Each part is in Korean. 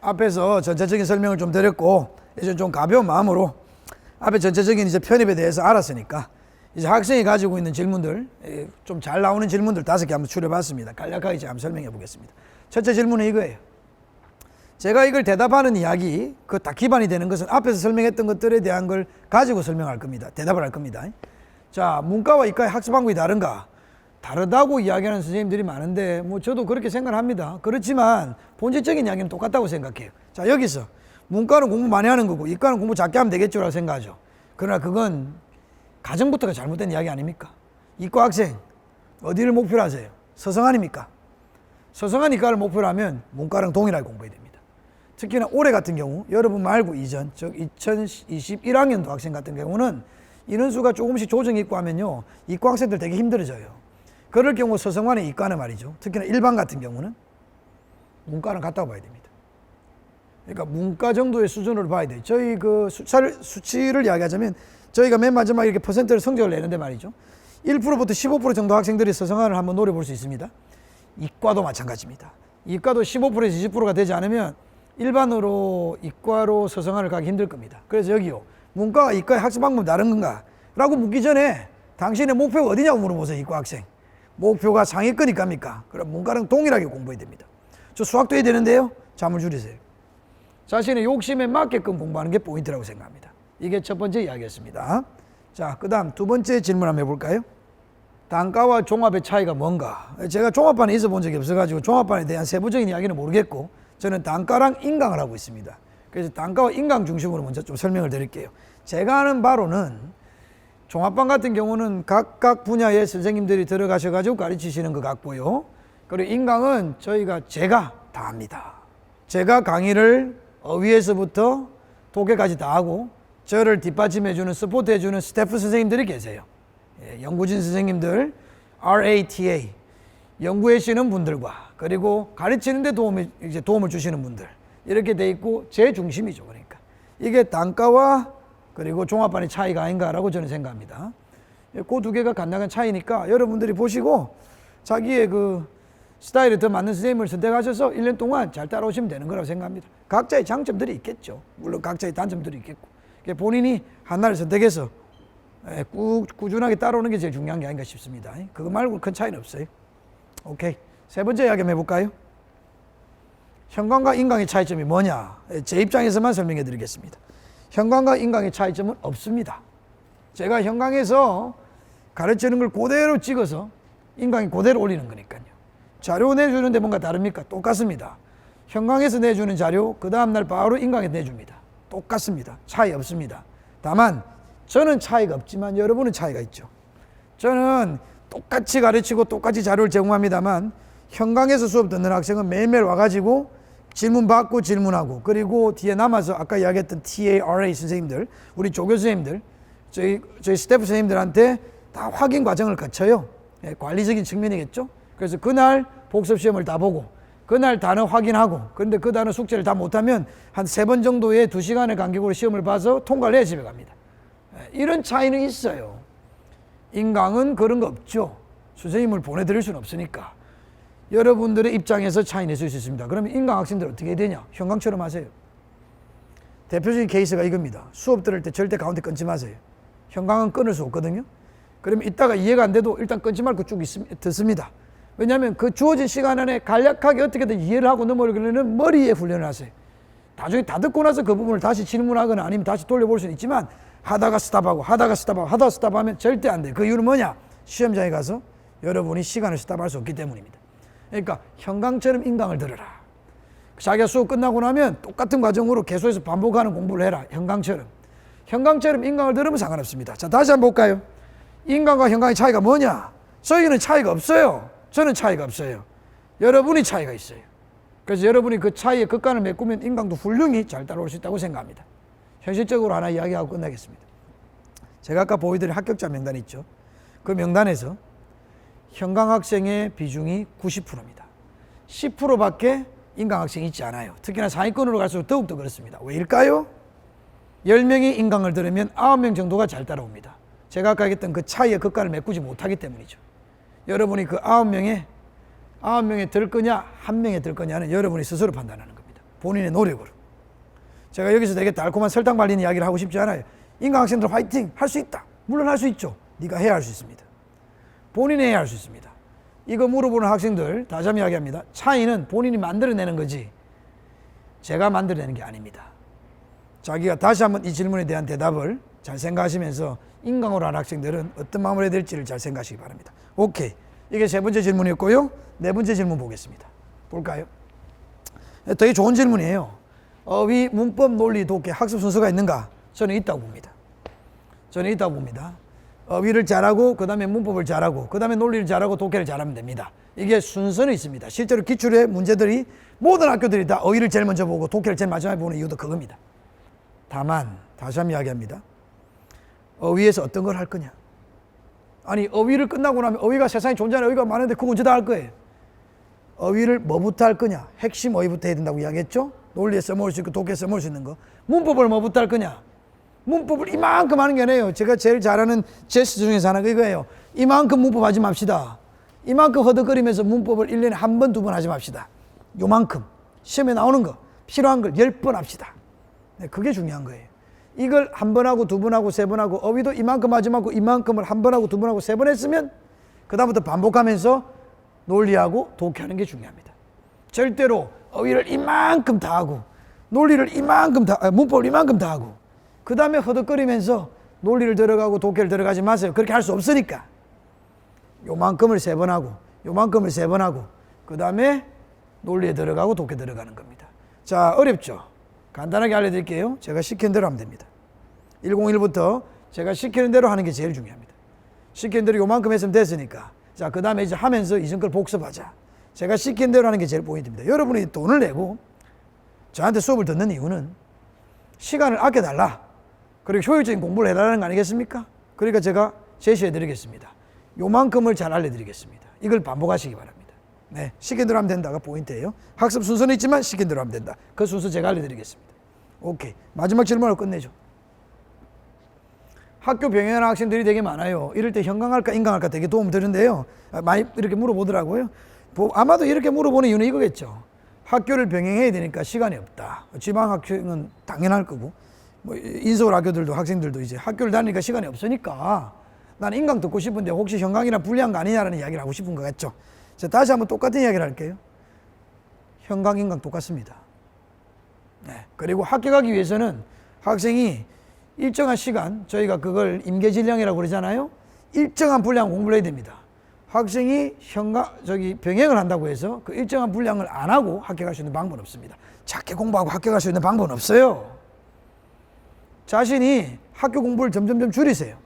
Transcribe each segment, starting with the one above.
앞에서 전체적인 설명을 좀 드렸고 이제 좀 가벼운 마음으로 앞에 전체적인 이제 편입에 대해서 알았으니까 이제 학생이 가지고 있는 질문들 좀 잘 나오는 질문들 다섯 개 한번 추려봤습니다. 간략하게 제가 한번 설명해 보겠습니다. 첫째 질문은 이거예요. 제가 이걸 대답하는 이야기 그 다 기반이 되는 것은 앞에서 설명했던 것들에 대한 걸 가지고 설명할 겁니다. 대답을 할 겁니다. 자, 문과와 이과의 학습 방법이 다른가? 다르다고 이야기하는 선생님들이 많은데 뭐 저도 그렇게 생각합니다. 그렇지만 본질적인 이야기는 똑같다고 생각해요. 자, 여기서 문과는 공부 많이 하는 거고 이과는 공부 작게 하면 되겠죠라고 생각하죠. 그러나 그건 가정부터가 잘못된 이야기 아닙니까? 이과 학생 어디를 목표로 하세요? 서성안입니까? 서성안 이과를 목표로 하면 문과랑 동일하게 공부해야 됩니다. 특히나 올해 같은 경우 여러분 말고 이전 즉 2021학년도 학생 같은 경우는 인원수가 조금씩 조정이 있고 하면요 이과 학생들 되게 힘들어져요. 그럴 경우 서성환의 이과는 말이죠. 특히나 일반 같은 경우는 문과는 같다고 봐야 됩니다. 그러니까 문과 정도의 수준으로 봐야 돼요. 저희 그 수치를, 수치를 이야기하자면 저희가 맨 마지막에 이렇게 퍼센트를 성적을 내는데 말이죠. 1%부터 15% 정도 학생들이 서성환을 한번 노려볼 수 있습니다. 이과도 마찬가지입니다. 이과도 15%에서 20%가 되지 않으면 일반으로 이과로 서성환을 가기 힘들 겁니다. 그래서 여기요. 문과와 이과의 학습 방법이 다른 건가? 라고 묻기 전에 당신의 목표가 어디냐고 물어보세요. 이과 학생. 목표가 상위권이니까입니까? 그럼 문과랑 동일하게 공부해야 됩니다. 저 수학도 해야 되는데요. 잠을 줄이세요. 자신의 욕심에 맞게끔 공부하는 게 포인트라고 생각합니다. 이게 첫 번째 이야기였습니다. 자, 그 다음 두 번째 질문 한번 해볼까요? 단과와 종합의 차이가 뭔가? 제가 종합반에 있어 본 적이 없어가지고 종합반에 대한 세부적인 이야기는 모르겠고 저는 단과랑 인강을 하고 있습니다. 그래서 단과와 인강 중심으로 먼저 좀 설명을 드릴게요. 제가 아는 바로는 종합반 같은 경우는 각각 분야의 선생님들이 들어가셔가지고 가르치시는 것 같고요. 그리고 인강은 저희가 제가 다 합니다. 제가 강의를 어위에서부터 독해까지 다 하고 저를 뒷받침해주는 서포트해주는 스태프 선생님들이 계세요. 예, 연구진 선생님들, RATA, 연구하시는 분들과 그리고 가르치는데 도움을 이제 도움을 주시는 분들 이렇게 돼 있고 제 중심이죠. 그러니까 이게 단가와 그리고 종합반의 차이가 아닌가라고 저는 생각합니다. 그 두 개가 간단한 차이니까 여러분들이 보시고 자기의 그 스타일에 더 맞는 선생님을 선택하셔서 1년 동안 잘 따라오시면 되는 거라고 생각합니다. 각자의 장점들이 있겠죠. 물론 각자의 단점들이 있겠고. 본인이 하나를 선택해서 예, 꾸, 꾸준하게 따라오는 게 제일 중요한 게 아닌가 싶습니다. 그거 말고 큰 차이는 없어요. 오케이. 세 번째 이야기 해볼까요? 현관과 인강의 차이점이 뭐냐? 예, 제 입장에서만 설명해 드리겠습니다. 현관과 인강의 차이점은 없습니다. 제가 현강에서 가르치는 걸 그대로 찍어서 인강이 그대로 올리는 거니까요. 자료 내주는데 뭔가 다릅니까? 똑같습니다. 현강에서 내주는 자료 그 다음날 바로 인강에 내줍니다. 똑같습니다. 차이 없습니다. 다만 저는 차이가 없지만 여러분은 차이가 있죠. 저는 똑같이 가르치고 똑같이 자료를 제공합니다만 현강에서 수업 듣는 학생은 매일매일 와가지고 질문 받고 질문하고 그리고 뒤에 남아서 아까 이야기했던 TARA 선생님들 우리 조교 선생님들 저희 저희 스태프 선생님들한테 다 확인 과정을 거쳐요. 예, 관리적인 측면이겠죠. 그래서 그날 복습 시험을 다 보고 그날 단어 확인하고 그런데 그 단어 숙제를 다 못하면 한 세 번 정도의 두 시간의 간격으로 시험을 봐서 통과를 해 집에 갑니다. 예, 이런 차이는 있어요. 인강은 그런 거 없죠. 선생님을 보내드릴 수는 없으니까. 여러분들의 입장에서 차이 낼수 있습니다. 그러면 인강 학생들 어떻게 해야 되냐? 현강처럼 하세요. 대표적인 케이스가 이겁니다. 수업 들을 때 절대 가운데 끊지 마세요. 현강은 끊을 수 없거든요. 그러면 이따가 이해가 안 돼도 일단 끊지 말고 쭉 있, 듣습니다. 왜냐하면 그 주어진 시간 안에 간략하게 어떻게든 이해를 하고 넘어가려면 머리에 훈련을 하세요. 나중에 다 듣고 나서 그 부분을 다시 질문하거나 아니면 다시 돌려볼 수는 있지만 하다가 스탑하고 하다가 스탑하고 하다가 스탑하면 절대 안 돼요. 그 이유는 뭐냐? 시험장에 가서 여러분이 시간을 스탑할 수 없기 때문입니다. 그러니까 현강처럼 인강을 들어라. 자기가 수업 끝나고 나면 똑같은 과정으로 계속해서 반복하는 공부를 해라. 현강처럼. 현강처럼 인강을 들으면 상관없습니다. 자, 다시 한번 볼까요? 인강과 현강의 차이가 뭐냐? 저희는 차이가 없어요. 저는 차이가 없어요. 여러분이 차이가 있어요. 그래서 여러분이 그 차이의 극간을 메꾸면 인강도 훌륭히 잘 따라올 수 있다고 생각합니다. 현실적으로 하나 이야기하고 끝나겠습니다. 제가 아까 보여드린 합격자 명단 있죠. 그 명단에서 현강 학생의 비중이 90%입니다. 10%밖에 인강 학생이 있지 않아요. 특히나 상위권으로 갈수록 더욱더 그렇습니다. 왜일까요? 10명이 인강을 들으면 9명 정도가 잘 따라옵니다. 제가 아까 얘기했던 그 차이의 극간을 메꾸지 못하기 때문이죠. 여러분이 그 9명에 9명에 들 거냐, 한 명에 들 거냐는 여러분이 스스로 판단하는 겁니다. 본인의 노력으로. 제가 여기서 되게 달콤한 설탕 발린 이야기를 하고 싶지 않아요. 인간 학생들 화이팅! 할 수 있다. 물론 할 수 있죠. 네가 해야 할 수 있습니다. 본인이 해야 할 수 있습니다. 이거 물어보는 학생들 다시 한번 이야기합니다. 차이는 본인이 만들어내는 거지 제가 만들어내는 게 아닙니다. 자기가 다시 한번 이 질문에 대한 대답을 잘 생각하시면서 인강으로 하는 학생들은 어떤 마음을 해야 될지를 잘 생각하시기 바랍니다. 오케이. 이게 세 번째 질문이었고요. 네 번째 질문 보겠습니다. 볼까요? 되게 좋은 질문이에요. 어휘, 문법, 논리, 독해, 학습 순서가 있는가? 저는 있다고 봅니다. 저는 있다고 봅니다. 어휘를 잘하고, 그 다음에 문법을 잘하고, 그 다음에 논리를 잘하고, 독해를 잘하면 됩니다. 이게 순서는 있습니다. 실제로 기출의 문제들이 모든 학교들이 다 어휘를 제일 먼저 보고, 독해를 제일 마지막에 보는 이유도 그겁니다. 다만, 다시 한번 이야기합니다. 어휘에서 어떤 걸 할 거냐? 아니, 어휘를 끝나고 나면 어휘가 세상에 존재하는 어휘가 많은데 그거 언제 다 할 거예요? 어휘를 뭐부터 할 거냐? 핵심 어휘부터 해야 된다고 이야기했죠? 논리에 써먹을 수 있고 독해에 써먹을 수 있는 거. 문법을 뭐부터 할 거냐? 문법을 이만큼 하는 게 아니에요. 제가 제일 잘하는 제스 중에서 하나가 이거예요. 이만큼 문법 하지 맙시다. 이만큼 허덕거리면서 문법을 1년에 한 번, 두 번 하지 맙시다. 요만큼. 시험에 나오는 거. 필요한 걸열번 합시다. 네, 그게 중요한 거예요. 이걸 한 번 하고 두 번 하고 세 번 하고 어휘도 이만큼 하지 말고 이만큼을 한 번 하고 두 번 하고 세 번 했으면 그다음부터 반복하면서 논리하고 독해하는 게 중요합니다. 절대로 어휘를 이만큼 다 하고 논리를 이만큼 다 아, 문법을 이만큼 다 하고 그 다음에 허덕거리면서 논리를 들어가고 독해를 들어가지 마세요. 그렇게 할 수 없으니까 요만큼을 세 번 하고 요만큼을 세 번 하고 그 다음에 논리에 들어가고 독해 들어가는 겁니다. 자 어렵죠? 간단하게 알려드릴게요. 제가 시키는 대로 하면 됩니다. 101부터 제가 시키는 대로 하는 게 제일 중요합니다. 시키는 대로 요만큼 했으면 됐으니까 자, 그 다음에 이제 하면서 이전 걸 복습하자. 제가 시킨 대로 하는 게 제일 포인트입니다. 여러분이 돈을 내고 저한테 수업을 듣는 이유는 시간을 아껴달라. 그리고 효율적인 공부를 해달라는 거 아니겠습니까? 그러니까 제가 제시해 드리겠습니다. 요만큼을 잘 알려드리겠습니다. 이걸 반복하시기 바랍니다. 네, 시킨 대로 하면 된다가 포인트예요. 학습 순서는 있지만 시킨 대로 하면 된다. 그 순서 제가 알려드리겠습니다. 오케이. 마지막 질문을 끝내죠. 학교 병행하는 학생들이 되게 많아요. 이럴 때 현강할까 인강할까 되게 도움 되는데요. 아, 많이 이렇게 물어보더라고요. 보- 아마도 이렇게 물어보는 이유는 이거겠죠. 학교를 병행해야 되니까 시간이 없다. 지방 학교는 당연할 거고, 뭐 인서울 학교들도 학생들도 이제 학교를 다니니까 시간이 없으니까 나는 인강 듣고 싶은데 혹시 현강이랑 불리한 거 아니냐라는 이야기를 하고 싶은 것 같죠. 자, 다시 한번 똑같은 이야기를 할게요. 현강, 인강 똑같습니다. 네. 그리고 학교 가기 위해서는 학생이 일정한 시간, 저희가 그걸 임계질량이라고 그러잖아요. 일정한 분량 공부를 해야 됩니다. 학생이 현가, 저기 병행을 한다고 해서 그 일정한 분량을 안 하고 학교 갈 수 있는 방법은 없습니다. 작게 공부하고 학교 갈 수 있는 방법은 없어요. 자신이 학교 공부를 점점점 줄이세요.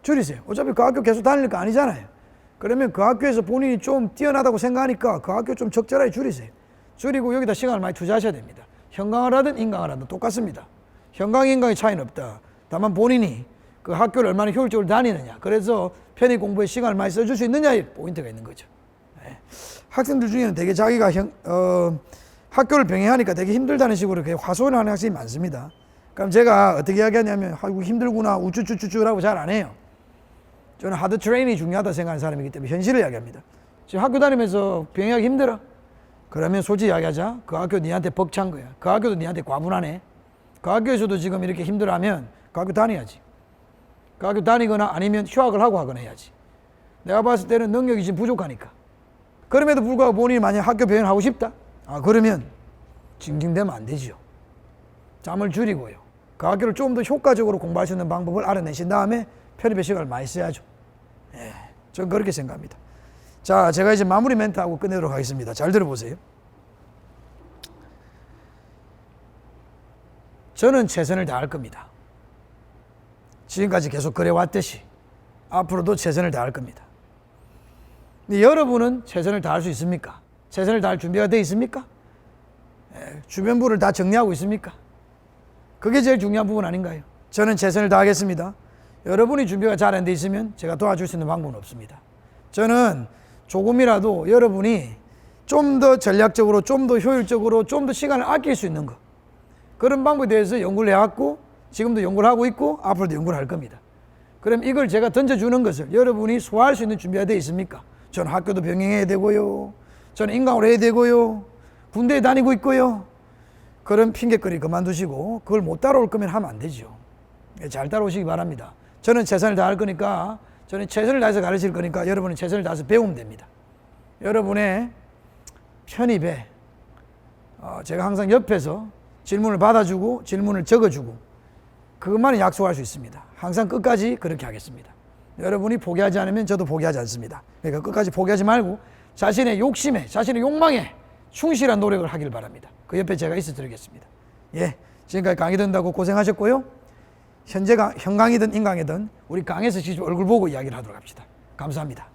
줄이세요. 어차피 그 학교 계속 다닐 거 아니잖아요. 그러면 그 학교에서 본인이 좀 뛰어나다고 생각하니까 그 학교 좀 적절하게 줄이세요. 줄이고 여기다 시간을 많이 투자하셔야 됩니다. 현강을 하든 인강을 하든 똑같습니다. 현강, 인강의 차이는 없다. 다만 본인이 그 학교를 얼마나 효율적으로 다니느냐. 그래서 편의 공부에 시간을 많이 써줄 수 있느냐에 포인트가 있는 거죠. 네. 학생들 중에는 되게 자기가 현, 어, 학교를 병행하니까 되게 힘들다는 식으로 되게 화소연을 하는 학생이 많습니다. 그럼 제가 어떻게 이야기하냐면, 아이고, 힘들구나, 우쭈쭈쭈쭈라고 잘 안 해요. 저는 하드 트레이닝이 중요하다 생각하는 사람이기 때문에 현실을 이야기합니다. 지금 학교 다니면서 병행하기 힘들어. 그러면 솔직히 이야기하자. 그 학교 니한테 벅찬 거야. 그 학교도 니한테 과분하네. 그 학교에서도 지금 이렇게 힘들어하면 그 학교 다녀야지. 그 학교 다니거나 아니면 휴학을 하고 하거나 해야지. 내가 봤을 때는 능력이 지금 부족하니까. 그럼에도 불구하고 본인이 만약 학교 병행하고 싶다? 아, 그러면 징징대면 안 되지요. 잠을 줄이고요. 그 학교를 좀 더 효과적으로 공부할 수 있는 방법을 알아내신 다음에 편입의 시간을 많이 써야죠. 예, 저는 그렇게 생각합니다. 자, 제가 이제 마무리 멘트하고 끝내도록 하겠습니다. 잘 들어보세요. 저는 최선을 다할 겁니다. 지금까지 계속 그래왔듯이 앞으로도 최선을 다할 겁니다. 근데 여러분은 최선을 다할 수 있습니까? 최선을 다할 준비가 되어 있습니까? 예, 주변부를 다 정리하고 있습니까? 그게 제일 중요한 부분 아닌가요? 저는 최선을 다하겠습니다. 여러분이 준비가 잘 안 돼 있으면 제가 도와줄 수 있는 방법은 없습니다. 저는 조금이라도 여러분이 좀 더 전략적으로, 좀 더 효율적으로, 좀 더 시간을 아낄 수 있는 것. 그런 방법에 대해서 연구를 해왔고, 지금도 연구를 하고 있고, 앞으로도 연구를 할 겁니다. 그럼 이걸 제가 던져주는 것을 여러분이 소화할 수 있는 준비가 되어 있습니까? 저는 학교도 병행해야 되고요. 저는 인강을 해야 되고요. 군대에 다니고 있고요. 그런 핑계거리 그만두시고 그걸 못 따라올 거면 하면 안 되죠. 예, 잘 따라오시기 바랍니다. 저는 최선을 다할 거니까 저는 최선을 다해서 가르칠 거니까 여러분은 최선을 다해서 배우면 됩니다. 여러분의 편입에 어, 제가 항상 옆에서 질문을 받아주고 질문을 적어주고 그것만은 약속할 수 있습니다. 항상 끝까지 그렇게 하겠습니다. 여러분이 포기하지 않으면 저도 포기하지 않습니다. 그러니까 끝까지 포기하지 말고 자신의 욕심에, 자신의 욕망에 충실한 노력을 하길 바랍니다. 그 옆에 제가 있어 드리겠습니다. 예. 지금까지 강의 듣는다고 고생하셨고요. 현재가 현강이든 인강이든 우리 강에서 직접 얼굴 보고 이야기를 하도록 합시다. 감사합니다.